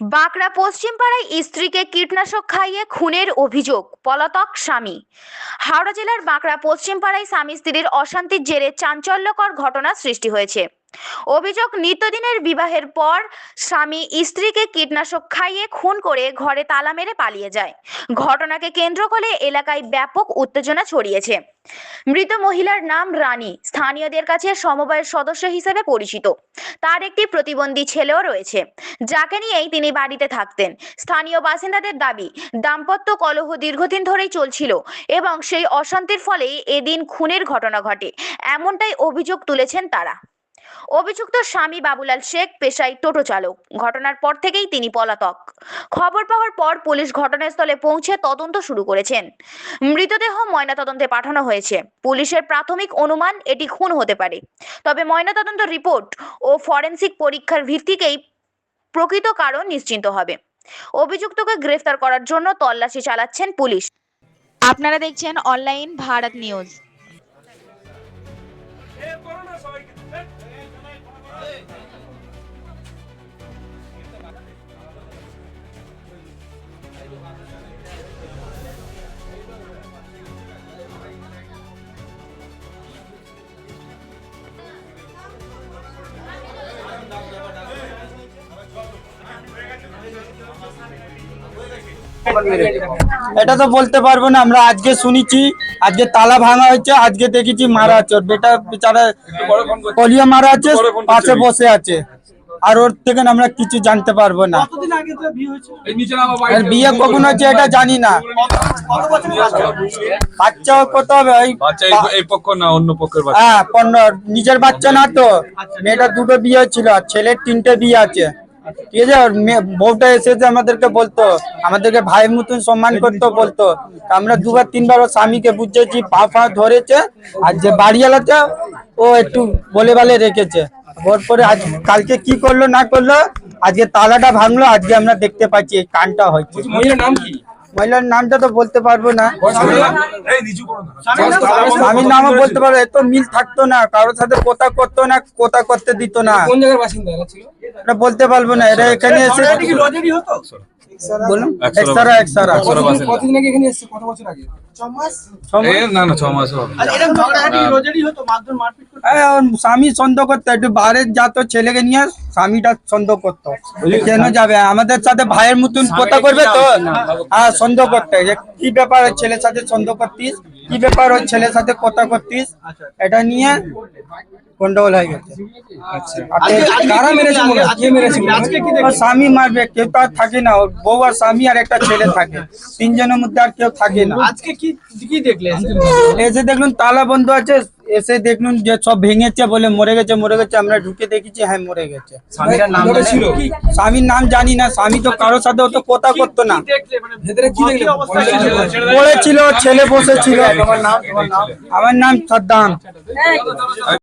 বাঁকড়া পশ্চিমপাড়ায় স্ত্রীকে কীটনাশক খাইয়ে খুনের অভিযোগ, পলাতক স্বামী। হাওড়া জেলার বাঁকড়া পশ্চিমপাড়ায় স্বামী স্ত্রীর অশান্তির জেরে চাঞ্চল্যকর ঘটনা সৃষ্টি হয়েছে। অভিযোগ, নিত্যদিনের বিবাহের পর স্বামী স্ত্রীকে কীটনাশক খাইয়ে খুন করে ঘরে তালা মেরে পালিয়ে যায়। ঘটনাকে কেন্দ্র করে এলাকায় ব্যাপক উত্তেজনা ছড়িয়েছে। মৃত মহিলার নাম রানী। স্থানীয়দের কাছে সমবায়ের সদস্য হিসেবে পরিচিত। তার একটি প্রতিবন্ধী ছেলেও রয়েছে। যাকে নিয়েই তিনি বাড়িতে থাকতেন। স্থানীয় বাসিন্দাদের দাবি, দাম্পত্য কলহ দীর্ঘদিন ধরেই চলছিল এবং সেই অশান্তির ফলেই এদিন খুনের ঘটনা ঘটে। এমনটাই অভিযোগ তুলেছেন তারা। অভিযুক্ত স্বামী বাবুলাল শেখ, পেশায় টোটো চালক। ঘটনার পর থেকেই তিনি পলাতক। খবর পাওয়ার পর পুলিশ ঘটনাস্থলে পৌঁছে তদন্ত শুরু করেছেন। মৃতদেহ ময়নাতদন্তে পাঠানো হয়েছে। পুলিশের প্রাথমিক অনুমান এটি খুন হতে পারে। তবে ময়নাতদন্ত রিপোর্ট ও ফরেন্সিক পরীক্ষার ভিত্তিকেই প্রকৃত কারণ নিশ্চিন্ত হবে। অভিযুক্তকে গ্রেফতার করার জন্য তল্লাশি চালাচ্ছেন পুলিশ। আপনারা দেখছেন অনলাইন ভারত নিউজ। এটা তো বলতে পারব না আমরা আজকে শুনেছি আজকে তালা ভাঙা হয়েছে আজকে দেখেছি মারা আছে। বেটা বেচারা পলিও মারা আছে পাশে বসে আছে। আর ওর থেকে আমরা কিছু জানতে পারব না। আর বিয়ে কখন হচ্ছে এটা জানি না। বাচ্চা? কত হবে? ওই এই- এই পক্ষ না অন্য পক্ষের হ্যাঁ নিজের বাচ্চা না তো। মেয়েটা দুটো বিয়ে ছিল আর ছেলের তিনটে বিয়ে আছে। ঠিক আছে? বউটা এসেছে আমাদেরকে বলতো। আমাদেরকে ভাইয়ের মতন সম্মান করতো বলতো। আমরা দুবার তিনবার ওর স্বামীকে বুঝেছি পা ফা ধরেছে আর যে বাড়িওয়ালাতে ও একটু বলে বালে রেখেছে। ওর পরে আজ কালকে কি করল না করল আজকে তালাটা ভাঙলো আজকে আমরা দেখতে পাচ্ছি এই কানটা হয়েছে। মহিলার নাম কি? মহিলার নামটা তো বলতে পারব না। এই নিচু করো না স্বামীর নামও বলতে পারব এত মিল থাকতো না কারোর সাথে কথা করতো না কথা করতে দিত না। কোন জায়গার বাসিন্দা এরা ছিল? এটা বলতে পারব না এটা এখানে এসে বলুন। একশোরা- একসারা একসারা। কতদিন আগে এখানে এসেছে? কত বছর আগে? এ না না ছ মাস হবে। ওর স্বামী সন্দেহ করতো একটু বাইরে যাত ছেলেকে নিয়ে স্বামীটা সন্দেহ করতো। কেন যাবে? আমাদের সাথে ভাইয়ের মতন কথা করবে তো? হ্যাঁ সন্দেহ করতে। যে কি ব্যাপার ওই ছেলের সাথে সন্দেহ করতিস? কি ব্যাপার ওই ছেলের সাথে কথা করতিস? এটা নিয়ে গন্ডগোল হয়ে গেছে। আর কারা মেরেছে হয়? হয়? স্বামী মারবে কেউ তো আর থাকে না। ওর বউ আর স্বামী আর একটা ছেলে থাকে। তিনজনের মধ্যে আর কেউ থাকে না। আজকে কি কি দেখলে? এসে দেখলুন তালা বন্ধ আছে এসে দেখুন যে সব ভেঙেছে বলে মরে গেছে মরে গেছে আমরা ঢুকে দেখেছি হ্যাঁ মরে গেছে। স্বামীর নাম জানি? না স্বামী তো কারোর সাথে অত কথা করতো না। দেখলে? মানে পড়েছিল ছেলে বসেছিল। আমার নাম সাদ্দাম।